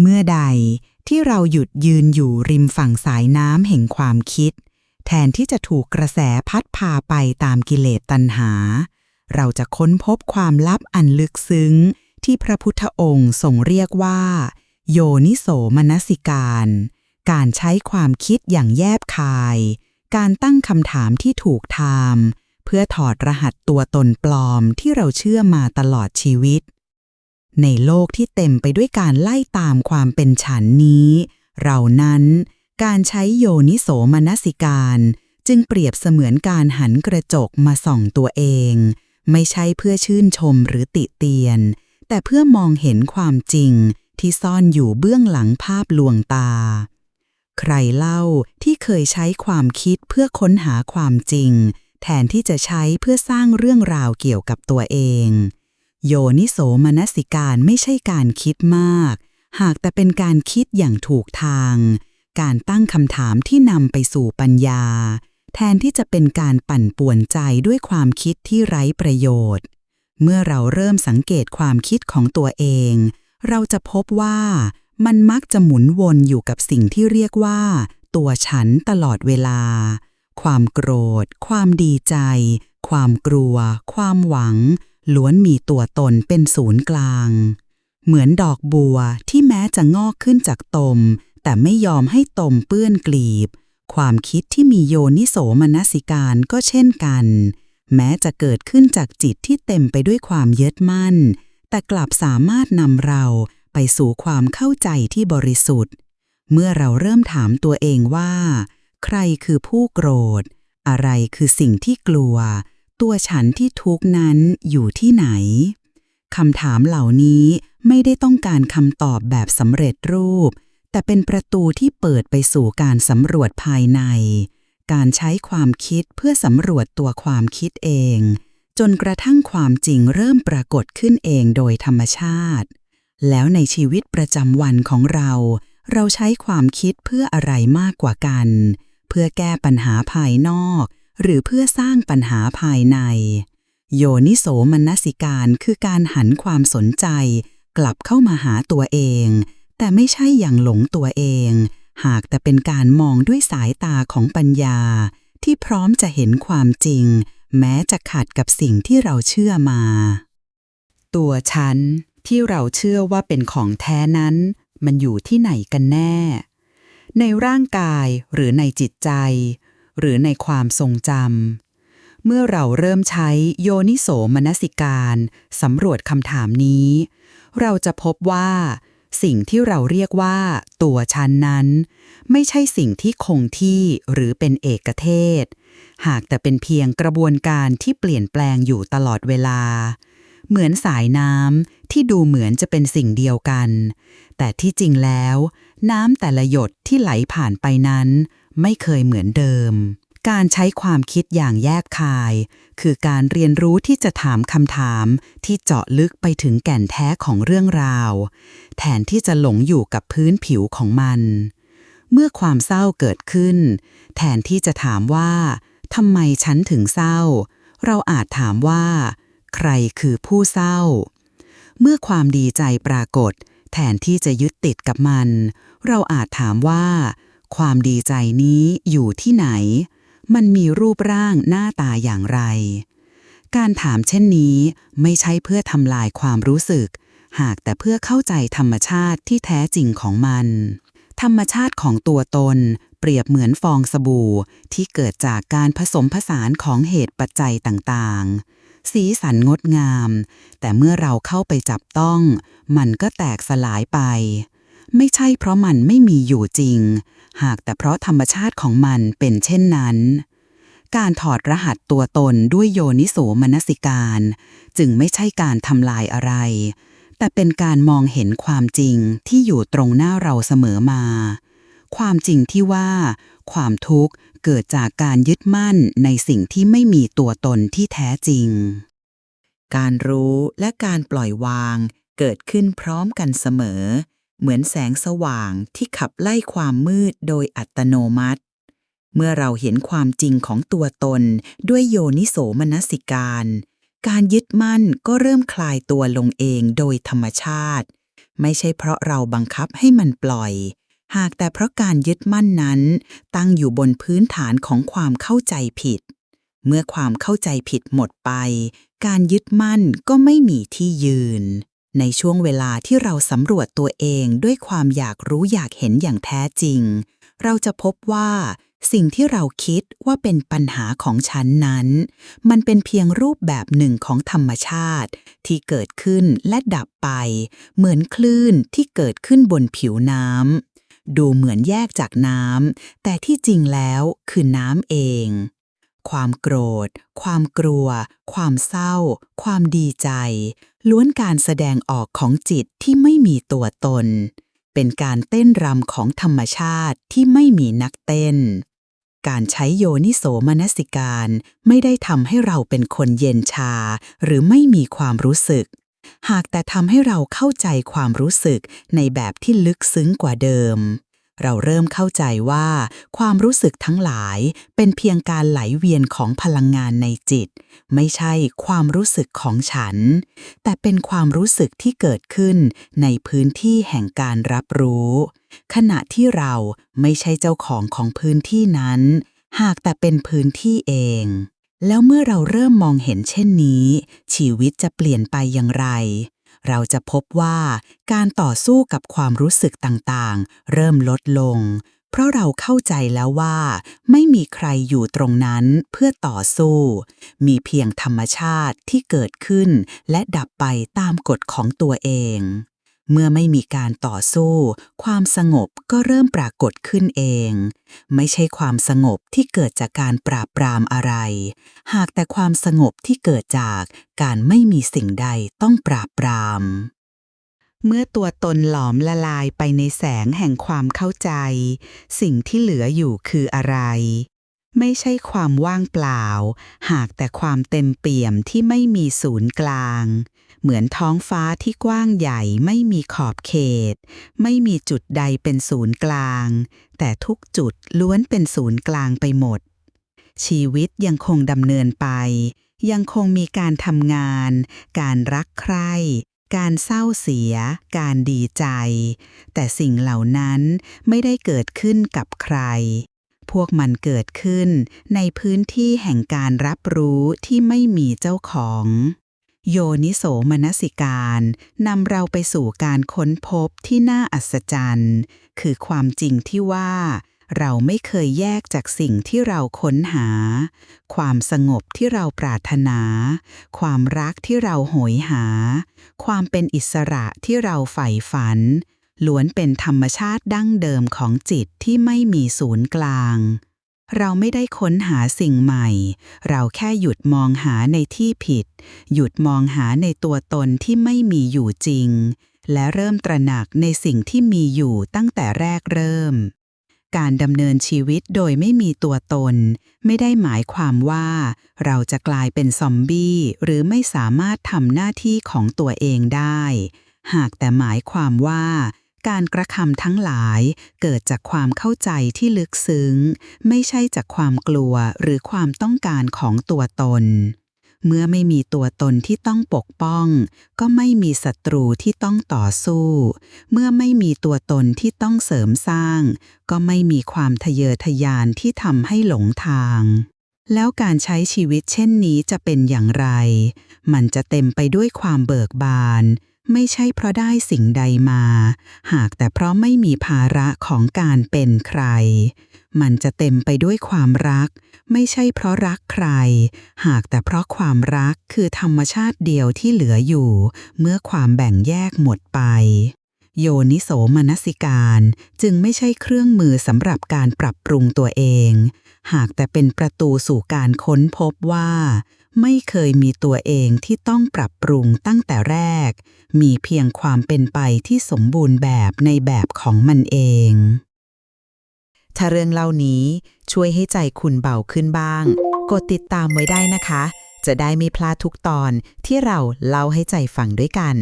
เมื่อใดที่เราหยุดยืนอยู่ริมฝั่งสายน้ำแห่งความคิด แทนที่จะถูกกระแสพัดพาไปตามกิเลสตัณหา เราจะค้นพบความลับอันลึกซึ้ง ที่พระพุทธองค์ทรงเรียกว่า โยนิโสมนสิการ การใช้ความคิดอย่างแยบคาย การตั้งคำถามที่ถูกทามเพื่อถอดรหัสตัวตนปลอมที่เราเชื่อมาตลอดชีวิต ในโลกที่เต็มไปด้วยการไล่ตามความเป็นฉันนี้ เรานั้นการใช้โยนิโสมนสิการ จึงเปรียบเสมือนการหันกระจกมาส่องตัวเอง ไม่ใช่เพื่อชื่นชมหรือติเตียน แต่เพื่อมองเห็นความจริงที่ซ่อนอยู่เบื้องหลังภาพลวงตา ใครเล่าที่เคยใช้ความคิดเพื่อค้นหาความจริง แทนที่จะใช้เพื่อสร้างเรื่องราวเกี่ยวกับตัวเอง โยนิโสมนสิการไม่ใช่การคิดมาก หากแต่เป็นการคิดอย่างถูกทาง การตั้งคำถามที่นำไปสู่ปัญญา แทนที่จะเป็นการปั่นป่วนใจด้วยความคิดที่ไร้ประโยชน์ เมื่อเราเริ่มสังเกตความคิดของตัวเอง เราจะพบว่ามันมักจะหมุนวนอยู่กับสิ่งที่เรียกว่า ตัวฉันตลอดเวลา ความโกรธ ความดีใจ ความกลัว ความหวัง ล้วนมีตัวตนเป็นศูนย์กลาง เหมือนดอกบัวที่แม้จะงอกขึ้นจากตม แต่ไม่ยอมให้ตมเปื้อนกลีบ ความคิดที่มีโยนิโสมนสิการก็เช่นกัน แม้จะเกิดขึ้นจากจิตที่เต็มไปด้วยความยึดมั่น แต่กลับสามารถนำเราไปสู่ความเข้าใจที่บริสุทธิ์ เมื่อเราเริ่มถามตัวเองว่า ใครคือผู้โกรธ อะไรคือสิ่งที่กลัว ตัวฉันที่ทุกนั้นอยู่ที่ไหนคำถามเหล่านี้ไม่ได้ต้องการคำตอบแบบสำเร็จรูป แต่เป็นประตูที่เปิดไปสู่การสำรวจภายใน การใช้ความคิดเพื่อสำรวจตัวความคิดเอง จนกระทั่งความจริงเริ่มปรากฏขึ้นเองโดยธรรมชาติ แล้วในชีวิตประจำวันของเรา เราใช้ความคิดเพื่ออะไรมากกว่ากัน เพื่อแก้ปัญหาภายนอก หรือเพื่อสร้างปัญหาภายใน โยนิโสมนสิการคือการหันความสนใจ กลับเข้ามาหาตัวเอง แต่ไม่ใช่อย่างหลงตัวเอง หากแต่เป็นการมองด้วยสายตาของปัญญา ที่พร้อมจะเห็นความจริง แม้จะขัดกับสิ่งที่เราเชื่อมา ตัวฉันที่เราเชื่อว่าเป็นของแท้นั้น มันอยู่ที่ไหนกันแน่ ในร่างกายหรือในจิตใจ หรือในความทรงจำ เมื่อเราเริ่มใช้โยนิโสมนสิการสำรวจคำถามนี้ เราจะพบว่า สิ่งที่เราเรียกว่า ตัวฉันนั้น ไม่ใช่สิ่งที่คงที่หรือเป็นเอกเทศ หากแต่เป็นเพียงกระบวนการที่เปลี่ยนแปลงอยู่ตลอดเวลา เหมือนสายน้ำที่ดูเหมือนจะเป็นสิ่งเดียวกัน แต่ที่จริงแล้วน้ำแต่ละหยดที่ไหลผ่านไปนั้นไม่เคยเหมือนเดิม การใช้ความคิดอย่างแยกคาย คือการเรียนรู้ที่จะถามคำถามที่เจาะลึกไปถึงแก่นแท้ของเรื่องราว แทนที่จะหลงอยู่กับพื้นผิวของมัน เมื่อความเศร้าเกิดขึ้น แทนที่จะถามว่าทำไมฉันถึงเศร้า เราอาจถามว่า ใครคือผู้เศร้า เมื่อความดีใจปรากฏ แทนที่จะยึดติดกับมัน เราอาจถามว่า ความดีใจนี้อยู่ที่ไหน มันมีรูปร่างหน้าตาอย่างไร การถามเช่นนี้ไม่ใช่เพื่อทำลายความรู้สึก หากแต่เพื่อเข้าใจธรรมชาติที่แท้จริงของมัน ธรรมชาติของตัวตน เปรียบเหมือนฟองสบู่ที่เกิดจากการผสมผสานของเหตุปัจจัยต่างๆ สีสันงดงาม แต่เมื่อเราเข้าไปจับต้อง มันก็แตกสลายไป ไม่ใช่เพราะมันไม่มีอยู่จริง หากแต่เพราะธรรมชาติของมันเป็นเช่นนั้น การถอดรหัสตัวตนด้วยโยนิโสมนสิการ จึงไม่ใช่การทำลายอะไร แต่เป็นการมองเห็นความจริงที่อยู่ตรงหน้าเราเสมอมา ความจริงที่ว่า ความทุกข์เกิดจากการยึดมั่นในสิ่งที่ไม่มีตัวตนที่แท้จริง การรู้และการปล่อยวางเกิดขึ้นพร้อมกันเสมอ เหมือนแสงสว่างที่ขับไล่ความมืดโดยอัตโนมัติ เมื่อเราเห็นความจริงของตัวตนด้วยโยนิโสมนสิการ การยึดมั่นก็เริ่มคลายตัวลงเองโดยธรรมชาติ ไม่ใช่เพราะเราบังคับให้มันปล่อย หากแต่เพราะการยึดมั่นนั้น ตั้งอยู่บนพื้นฐานของความเข้าใจผิด เมื่อความเข้าใจผิดหมดไป การยึดมั่นก็ไม่มีที่ยืน ในช่วงเวลาที่เราสำรวจตัวเองด้วยความอยากรู้อยากเห็นอย่างแท้จริง เราจะพบว่า สิ่งที่เราคิดว่าเป็นปัญหาของฉันนั้น มันเป็นเพียงรูปแบบหนึ่งของธรรมชาติ ที่เกิดขึ้นและดับไป เหมือนคลื่นที่เกิดขึ้นบนผิวน้ำดูเหมือนแยกจากน้ำแต่ที่จริงแล้วคือน้ำเองความโกรธ ความกลัว ความเศร้า ความดีใจ ล้วนการแสดงออกของจิตที่ไม่มีตัวตน เป็นการเต้นรำของธรรมชาติที่ไม่มีนักเต้น การใช้โยนิโสมนสิการไม่ได้ทำให้เราเป็นคนเย็นชา หรือไม่มีความรู้สึก หากแต่ทำให้เราเข้าใจความรู้สึกในแบบที่ลึกซึ้งกว่าเดิม เราเริ่มเข้าใจว่า ความรู้สึกทั้งหลายเป็นเพียงการไหลเวียนของพลังงานในจิต ไม่ใช่ความรู้สึกของฉัน แต่เป็นความรู้สึกที่เกิดขึ้นในพื้นที่แห่งการรับรู้ ขณะที่เราไม่ใช่เจ้าของของพื้นที่นั้น หากแต่เป็นพื้นที่เองแล้วเมื่อเราเริ่มมองเห็นเช่นนี้ ชีวิตจะเปลี่ยนไปอย่างไร เราจะพบว่าการต่อสู้กับความรู้สึกต่างๆ เริ่มลดลง เพราะเราเข้าใจแล้วว่า ไม่มีใครอยู่ตรงนั้นเพื่อต่อสู้ มีเพียงธรรมชาติที่เกิดขึ้น และดับไปตามกฎของตัวเอง เมื่อไม่มีการต่อสู้ ความสงบก็เริ่มปรากฏขึ้นเอง ไม่ใช่ความสงบที่เกิดจากการปราบปรามอะไร หากแต่ความสงบที่เกิดจากการไม่มีสิ่งใดต้องปราบปราม เมื่อตัวตนหลอมละลายไปในแสงแห่งความเข้าใจ สิ่งที่เหลืออยู่คืออะไร ไม่ใช่ความว่างเปล่า หากแต่ความเต็มเปี่ยมที่ไม่มีศูนย์กลาง เหมือนท้องฟ้าที่กว้างใหญ่ไม่มีขอบเขต ไม่มีจุดใดเป็นศูนย์กลาง แต่ทุกจุดล้วนเป็นศูนย์กลางไปหมด ชีวิตยังคงดำเนินไป ยังคงมีการทำงาน การรักใคร่ การเศร้าเสีย การดีใจ แต่สิ่งเหล่านั้นไม่ได้เกิดขึ้นกับใคร พวกมันเกิดขึ้น ในพื้นที่แห่งการรับรู้ที่ไม่มีเจ้าของ โยนิโสมนสิการนำเราไปสู่การค้นพบที่น่าอัศจรรย์ คือความจริงที่ว่า เราไม่เคยแยกจากสิ่งที่เราค้นหา ความสงบที่เราปรารถนา ความรักที่เราโหยหา ความเป็นอิสระที่เราใฝ่ฝัน ล้วนเป็นธรรมชาติดั้งเดิมของจิตที่ไม่มีศูนย์กลาง เราไม่ได้ค้นหาสิ่งใหม่ เราแค่หยุดมองหาในที่ผิด หยุดมองหาในตัวตนที่ไม่มีอยู่จริง และเริ่มตระหนักในสิ่งที่มีอยู่ตั้งแต่แรกเริ่ม การดำเนินชีวิตโดยไม่มีตัวตน ไม่ได้หมายความว่า เราจะกลายเป็นซอมบี้หรือไม่สามารถทำหน้าที่ของตัวเองได้หากแต่หมายความว่า การกระทำทั้งหลายเกิดจากความเข้าใจที่ลึกซึ้ง ไม่ใช่จากความกลัวหรือความต้องการของตัวตน เมื่อไม่มีตัวตนที่ต้องปกป้อง ก็ไม่มีศัตรูที่ต้องต่อสู้ เมื่อไม่มีตัวตนที่ต้องเสริมสร้าง ก็ไม่มีความทะเยอทะยานที่ทำให้หลงทางแล้วการใช้ชีวิตเช่นนี้จะเป็นอย่างไร มันจะเต็มไปด้วยความเบิกบาน ไม่ใช่เพราะได้สิ่งใดมา หากแต่เพราะไม่มีภาระของการเป็นใคร มันจะเต็มไปด้วยความรัก ไม่ใช่เพราะรักใคร หากแต่เพราะความรักคือธรรมชาติเดียวที่เหลืออยู่ เมื่อความแบ่งแยกหมดไป โยนิโสมนสิการจึงไม่ใช่เครื่องมือสำหรับการปรับปรุงตัวเอง หากแต่เป็นประตูสู่การค้นพบว่า ไม่เคยมีตัวเองที่ต้องปรับปรุงตั้งแต่แรก มีเพียงความเป็นไปที่สมบูรณ์แบบในแบบของมันเอง ถ้าเรื่องเล่านี้ช่วยให้ใจคุณเบาขึ้นบ้าง กดติดตามไว้ได้นะคะ จะได้ไม่พลาดทุกตอนที่เราเล่าให้ใจฟังด้วยกัน